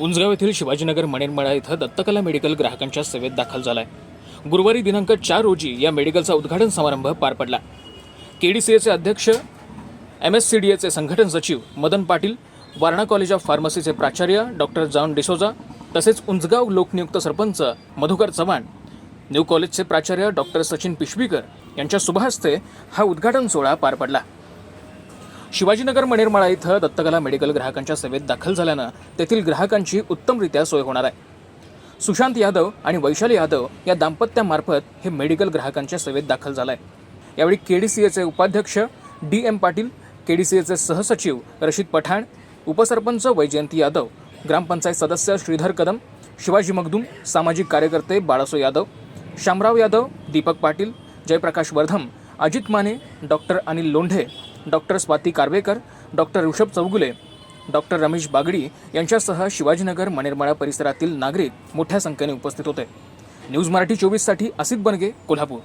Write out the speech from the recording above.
उंजगाव येथील शिवाजीनगर मणेरमळा इथं दत्तकला मेडिकल ग्राहकांच्या सेवेत दाखल झालाय. गुरुवारी दिनांक चार रोजी या मेडिकलचा उद्घाटन समारंभ पार पडला. केडीसीएचे अध्यक्ष एम एस सी डी एचे संघटन सचिव मदन पाटील वारणा कॉलेज ऑफ फार्मसीचे प्राचार्य डॉक्टर जॉन डिसोजा तसेच उंजगाव लोकनियुक्त सरपंच मधुकर चव्हाण न्यू कॉलेजचे प्राचार्य डॉक्टर सचिन पिशवीकर यांच्या शुभहस्ते हा उद्घाटन सोहळा पार पडला. शिवाजीनगर मणिरमाळा इथं दत्तकला मेडिकल ग्राहकांच्या सेवेत दाखल झाल्यानं तेथील ग्राहकांची उत्तमरित्या सोय होणार आहे. सुशांत यादव आणि वैशाली यादव या दाम्पत्यामार्फत हे मेडिकल ग्राहकांच्या सेवेत दाखल झालं आहे यावेळी के डी सी एचे उपाध्यक्ष D M Patil K D C एचे सहसचिव रशीद पठाण उपसरपंच वैजयंती यादव ग्रामपंचायत सदस्य श्रीधर कदम शिवाजी मगदूम सामाजिक कार्यकर्ते Balaso Yadav Shamrao Yadav Deepak Patil Jayprakash Vardham Ajit Mane doctor Anil Londhe doctor Swati Karvekar doctor Rishabh Chougule doctor Ramesh Bagadi यांच्यासह शिवाजीनगर मणेरमाळा परिसरातील नागरिक मोठ्या संख्येने उपस्थित होते. न्यूज मराठी चोवीससाठी असित बनगे कोल्हापूर.